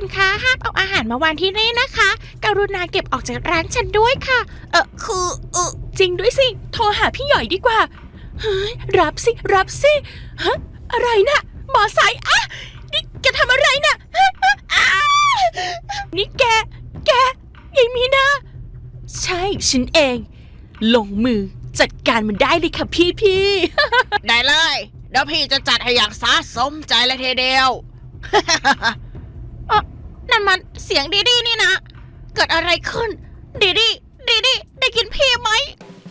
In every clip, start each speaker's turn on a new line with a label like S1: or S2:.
S1: คุณคะห้ามเอาอาหารมาวางที่นี่นะคะ กรุณาเก็บออกจากร้านฉันด้วยค่ะ เออคือเออจริงด้วยสิ โทรหาพี่หย่อยดีกว่าเฮ้ยรับสิ รับสิฮะอะไรนะหมอสายอะนี่แกทำอะไรนะฮะอะนี่แก แกยายมีนาใช่ฉันเอง ลงมือจัดการมันได้เลยค่ะพี่พี่
S2: ได้เลย เดี๋ยวพี่จะจัดให้อย่างสาสมใจเลยทีเดียว
S1: นั่นมันเสียงดีดีนี่นะ เกิดอะไรขึ้น ดีดีดีดีได้กินพี่ไหม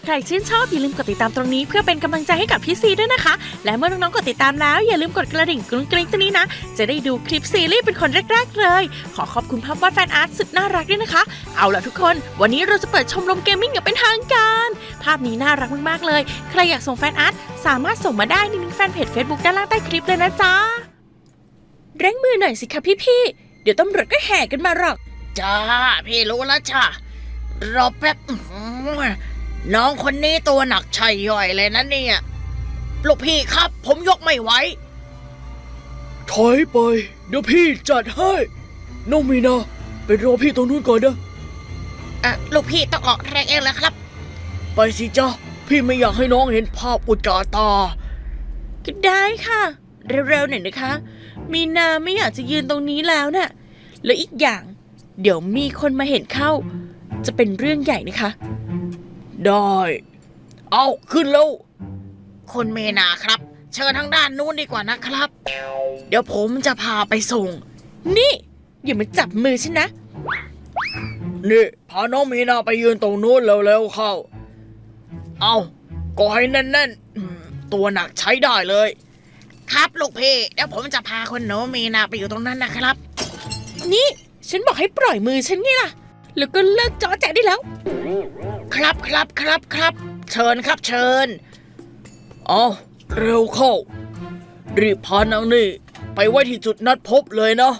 S1: ใครชื่นชอบอย่าลืมกดติดตามตรงนี้เพื่อเป็นกำลังใจให้กับพี่ซีด้วยนะคะ และเมื่อน้องๆกดติดตามแล้ว อย่าลืมกดกระดิ่งกรุ้งกริ๊งตัวนี้นะ จะได้ดูคลิปซีรีส์เป็นคนแรกๆเลย ขอขอบคุณภาพวาดแฟนอาร์ตสุดน่ารักด้วยนะคะ เอาล่ะทุกคน วันนี้เราจะเปิดชมรมเกมมิ่งอย่างเป็นทางการ ภาพนี้น่ารักมากๆเลย ใครอยากส่งแฟนอาร์ตสามารถส่งมาได้ในลิงก์แฟนเพจ Facebook ด้านล่างใต้คลิปเลยนะจ๊ะเร่งมือหน่อยสิคะพี่ๆ เดี๋ยวตำรวจก็แห่กันมาหรอก
S2: จ้า พี่รู้แล้วจ้ารอแป๊บอื้อหือน้องคนนี้ตัวหนักชัยย่อยเลยนะเนี่ยลูกพี่ครับ ผมยกไม่ไหว
S3: ถอยไป เดี๋ยวพี่จัดให้น้องมีนาไปรอพี่ตรงนู้นก่อนนะ
S2: อะลูกพี่ต้องออกแรงเองแล้วครับ
S3: ไปสิจ้าพี่ไม่อยากให้น้องเห็นภาพอุจจาตา
S1: ก็ได้ค่ะ เร็วๆหน่อยนะคะ มีนาไม่อยากจะยืนตรงนี้แล้วน่ะแล้วอีกอย่าง เดี๋ยวมีคนมาเห็นเข้า จะเป็นเรื่องใหญ่นะคะ
S3: ได้ เอาขึ้นแล้ว
S2: คุณเมนาครับ เชิญทางด้านนู้นดีกว่านะครับ เดี๋ยวผมจะพาไปส่ง
S1: นี่อย่ามาจับมือฉันนะ
S3: นี่พาน้องมีนาไปยืนตรงนู้นเร็วๆเข้า เอาก็ให้แน่นๆอืมตัวหนักใช้ได้เลย
S2: ครับลูกพี่เดี๋ยวผมจะพาคุณหนูเมนาไปอยู่ตรงนั้นนะครับ
S1: นี่ ฉันบอกให้ปล่อยมือฉันไงล่ะ แล้วก็เลิกจ้อแจได้แล้ว
S2: ครับครับครับครับ เชิญครับเชิญ
S3: เอาเร็วเข้า รีบพานางนี่ ไปไว้ที่จุดนัดพบเลยนะ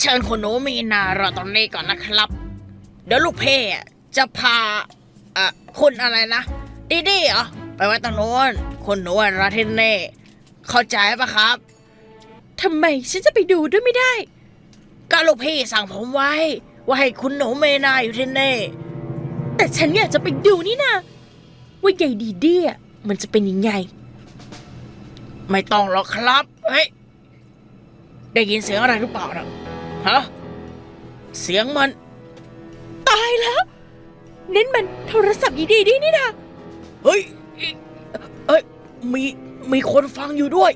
S2: เชิญคุณหนูมีนารอตรงนี้ก่อนนะครับ เดี๋ยวลูกเพ่อะจะพาเอ่อคุณอะไรนะดีดีเหรอไปไว้ตรงโน้นคุณหนูรอที่นี่เข้าใจปะครับ
S1: ทำไมฉันจะไปดูด้วยไม่ได้
S2: ก็ลูกพี่สั่งผมไว้ ว่าให้คุณหนูเมนาอยู่ที่นี่
S1: แต่ฉันอยากจะไปดูนี่นะว่าใหญ่ดีเดียมันจะเป็นยังไง
S2: ไม่ต้องหรอกครับ เฮ้ย ได้ยินเสียงอะไรหรือเปล่านะฮะ เสียงมัน
S1: ตายแล้วนั่นมันโทรศัพท์ยีดีดีนี่นะ
S3: เฮ้ยอิเอ้ย มี มีคนฟังอยู่ด้วย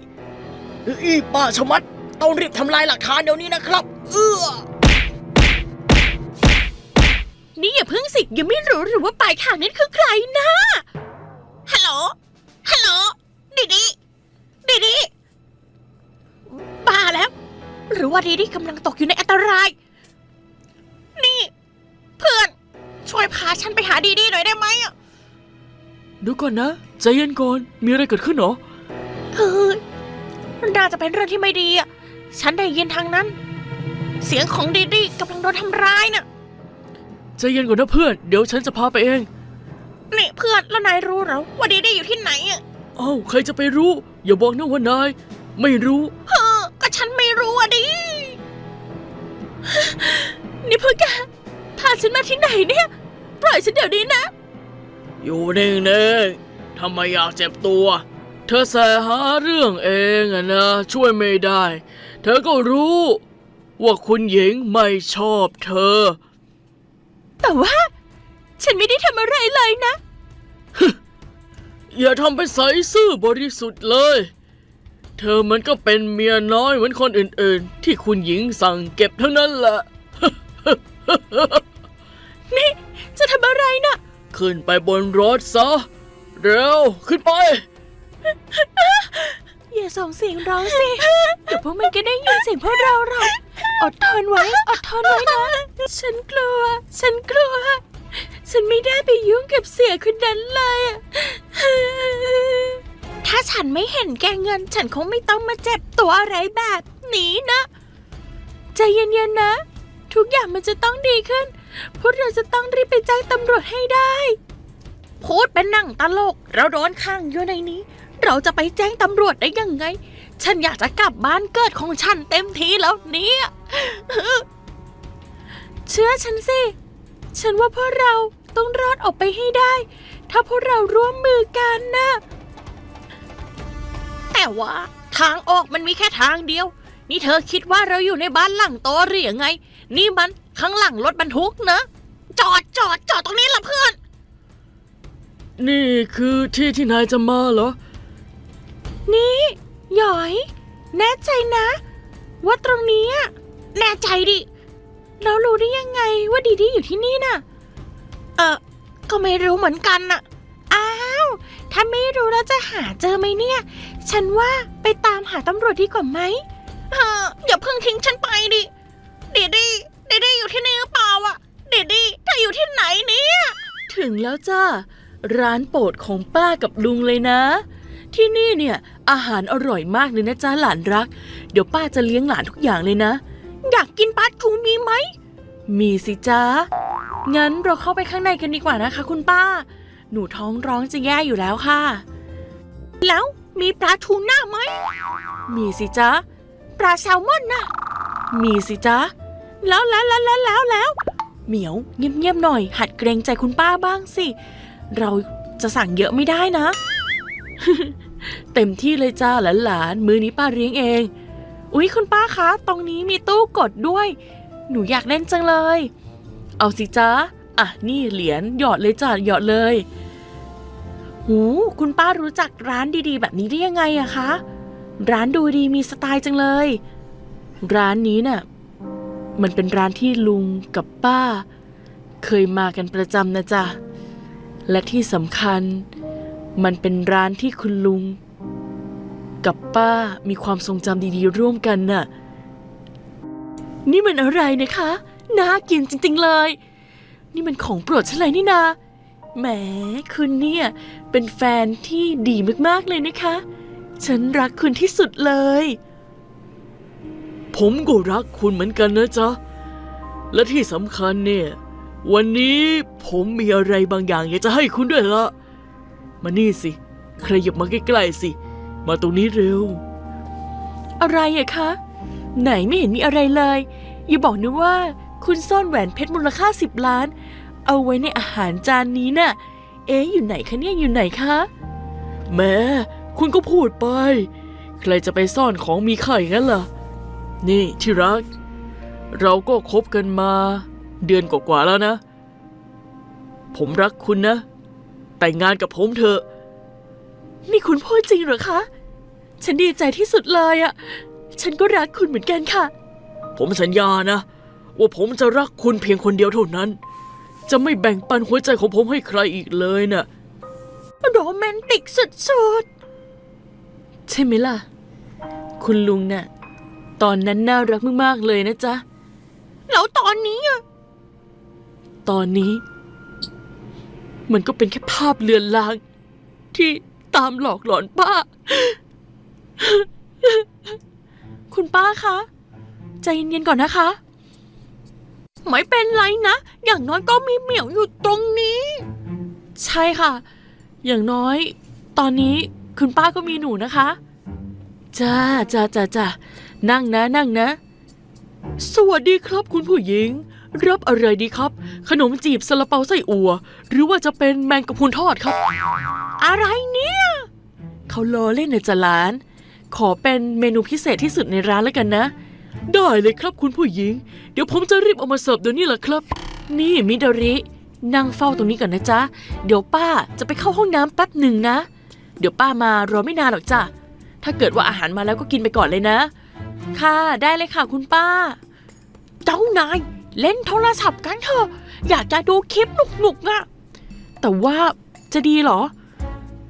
S3: อีป้าชะมัดต้องรีบทำลายหลักฐานเดี๋ยวนี้นะครับ เอื้อ
S1: นี่อย่าเพิ่งสิยังไม่รู้หรือว่าปลายทางนั้นคือใครนะ
S2: ฮัลโหล ฮัลโหลดีดีดีดี
S1: บ้าแล้ว หรือว่าดีดีกำลังตกอยู่ในอันตราย
S2: นี่ เพื่อน ช่วยพาฉันไปหาดีดีหน่อยได้ไหมอะ
S3: เดี๋ยวก่อนนะ ใจเย็นก่อน มีอะไรเกิดขึ้นเหรอ
S1: เฮ้ย น่าจะเป็นเรื่องที่ไม่ดีอะ ฉันได้ยินทางนั้น เสียงของดีดีกำลังโดนทำร้ายน่ะ
S3: ใจเย็นก่อนนะเพื่อน เดี๋ยวฉันจะพาไปเอง
S1: นี่เพื่อนแล้วนายรู้เหรอว่าดีดีอยู่ที่ไหนอะ
S3: เอ้าใครจะไปรู้ อย่าบอกนะว่านาย ไม่รู้
S1: เออก็ฉันไม่รู้อะดิ นี่เพื่อนแกพาฉันมาที่ไหนเนี่ย ปล่อยฉันเดี๋ยวนี้นะ
S3: อยู่นิ่งๆทำไมอยากเจ็บตัว เธอแสหาเรื่องเองอะนะ ช่วยไม่ได้ เธอก็รู้ ว่าคุณหญิงไม่ชอบเธอ
S1: แต่ว่า ฉันไม่ได้ทำอะไรเลยนะ
S3: อย่าทำเป็นใสซื่อบริสุทธิ์เลย เธอมันก็เป็นเมียน้อยเหมือนคนอื่นๆ ที่คุณหญิงสั่งเก็บทั้งนั้นแหละ
S1: นี่จะทำอะไรนะ
S3: ขึ้นไปบนรถซะ เร็ว ขึ้นไป
S1: อย่าส่งเสียงร้องสิเดี๋ยวพวกมันก็ได้ยินเสียงพวกเราหรอกอดทนไว้ อดทนไว้นะ ฉันกลัว ฉันกลัว ฉันไม่ได้ไปยุ่งกับเสียคนนั้นเลยอะถ้าฉันไม่เห็นแกเงิน ฉันคงไม่ต้องมาเจ็บตัวอะไรแบบนี้นะใจเย็นๆนะ ทุกอย่างมันจะต้องดีขึ้น พวกเราจะต้องรีบไปแจ้งตำรวจให้ได้ พูดเป็นหนังตลก เราโดนขังอยู่ในนี้ เราจะไปแจ้งตำรวจได้ยังไง ฉันอยากจะกลับบ้านเกิดของฉันเต็มทีแล้วเนี่ย เชื่อฉันสิ ฉันว่าพวกเราต้องรอดออกไปให้ได้ ถ้าพวกเราร่วมมือกันนะ แต่ว่าทางออกมันมีแค่ทางเดียว นี่เธอคิดว่าเราอยู่ในบ้านหลังโตหรือยังไง นี่มันข้างหลังรถบรรทุกนะ จอดจอดจอดตรงนี้ละเพื่อน
S3: นี่คือที่ที่นายจะมาเหรอ
S1: น่ใจดิเรารู้ได้ยังไงว่าดีดีอยู่ที่นี่น่ะ เออก็ไม่รู้เหมือนกันน่ะ อ้าว ถ้าไม่รู้แล้วจะหาเจอไหมเนี่ย ฉันว่าไปตามหาตำรวจดีกว่าไหมเอออย่าเพิ่งทิ้งฉันไปดิดีดีดีดีอยู่ที่นี่หรือเปล่าอะดีดีเธออยู่ที่ไหนเนี่ย ถึงแล้วจ้า ร้านโปรดของป้ากับลุงเลยนะ ที่นี่เนี่ยอาหารอร่อยมากเลยนะจ๊ะหลานรัก เดี๋ยวป้าจะเลี้ยงหลานทุกอย่างเลยนะ อยากกินปลาทูมีไหม มีสิจ๊ะ งั้นเราเข้าไปข้างในกันดีกว่านะคะคุณป้า หนูท้องร้องจะแย่อยู่แล้วค่ะ แล้วมีปลาทูน่าไหม มีสิจ๊ะ ปลาแซลมอนน่ะมีสิจ๊ะ แล้วแล้วแล้วแล้วแล้วแล้วเหมียวเงียบๆหน่อย หัดเกรงใจคุณป้าบ้างสิ เราจะสั่งเยอะไม่ได้นะ เต็มที่เลยจ้าหลานๆมือนี้ป้าเลี้ยงเอง อุ๊ย คุณป้าคะ ตรงนี้มีตู้กดด้วย หนูอยากเล่นจังเลย เอาสิจ้าอะ นี่เหรียญหยอดเลยจ้าหยอดเลย หูคุณป้ารู้จักร้านดีๆ แบบนี้ได้ยังไงอะคะ ร้านดูดีมีสไตล์จังเลย ร้านนี้เน่ะมันเป็นร้านที่ลุงกับป้า เคยมากันประจำนะจ๊ะ และที่สำคัญ มันเป็นร้านที่คุณลุง กับป้ามีความทรงจำดีๆ ร่วมกันน่ะ นี่มันอะไรนะคะ น่ากินจริงๆเลย นี่มันของโปรดฉันเลยนี่นาแหมคุณเนี่ย เป็นแฟนที่ดีมากๆเลยนะคะ ฉันรักคุณที่สุดเลย
S3: ผมก็รักคุณเหมือนกันนะจ๊ะ และที่สำคัญเนี่ย วันนี้ผมมีอะไรบางอย่างอยากจะให้คุณด้วยละมานี่สิ ใครหยิบมาใกล้ๆสิ มาตรงนี้เร็ว
S1: อะไรอะคะ ไหนไม่เห็นมีอะไรเลย อย่าบอกนะว่าคุณซ่อนแหวนเพชรมูลค่าสิบล้าน เอาไว้ในอาหารจานนี้น่ะ เอ๊ะอยู่ไหนคะเนี่ยอยู่ไหนคะ
S3: แม้คุณก็พูดไป ใครจะไปซ่อนของมีค่าอย่างนั้นล่ะ นี่ที่รัก เราก็คบกันมา เดือนกว่าๆแล้วนะ ผมรักคุณนะ แต่งงานกับผมเถอะ
S1: นี่คุณพูดจริงเหรอคะ ฉันดีใจที่สุดเลยอะฉันก็รักคุณเหมือนกันค่ะ
S3: ผมสัญญานะ ว่าผมจะรักคุณเพียงคนเดียวเท่านั้น จะไม่แบ่งปันหัวใจของผมให้ใครอีกเลยน่ะ
S1: โรแมนติกสุดๆ ใช่ไหมล่ะ คุณลุงน่ะ ตอนนั้นน่ารักมากๆเลยนะจ๊ะ แล้วตอนนี้อะตอนนี้ มันก็เป็นแค่ภาพเลือนลาง ที่ตามหลอกหลอนป้า คุณป้าคะ ใจเย็นๆก่อนนะคะ ไม่เป็นไรนะ อย่างน้อยก็มีเหมียวอยู่ตรงนี้ ใช่ค่ะ อย่างน้อย ตอนนี้คุณป้าก็มีหนูนะคะจ้าจ้าจ้าจ้านั่งนะ นั่งนะ
S3: สวัสดีครับคุณผู้หญิง รับอะไรดีครับ ขนมจีบซาลาเปาไส้อัวหรือว่าจะเป็นแมงกะพรุนทอดครับ
S1: อะไรเนี่ย เขาล้อเล่นนะจ๊ะหลาน ขอเป็นเมนูพิเศษที่สุดในร้านแล้วกันนะ
S3: ได้เลยครับคุณผู้หญิง เดี๋ยวผมจะรีบเอามาเสิร์ฟเดี๋ยวนี้แหละครับ
S1: นี่มิดาริ นั่งเฝ้าตรงนี้ก่อนนะจ๊ะ เดี๋ยวป้าจะไปเข้าห้องน้ำแป๊บหนึ่งนะ เดี๋ยวป้ามารอไม่นานหรอกจ้ะ ถ้าเกิดว่าอาหารมาแล้วก็กินไปก่อนเลยนะ ค่ะได้เลยค่ะคุณป้า เจ้านายเล่นโทรศัพท์กันเถอะ อยากจะดูคลิปหนุกๆอะแต่ว่าจะดีเหรอ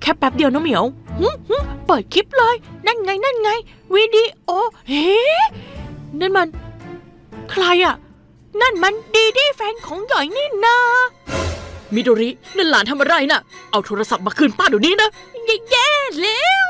S1: แค่แป๊บเดียวนะเหมียวหึหึ เปิดคลิปเลย นั่นไงนั่นไงวิดีโอเฮ้นั่นมัน ใครอะนั่นมันดีดีแฟนของหยอยนี่นา
S3: มิโดรินั่นหลานทำอะไรน่ะ เอาโทรศัพท์มาคืนป้าเดี๋ยวนี้นะ
S1: แย่ๆแล้ว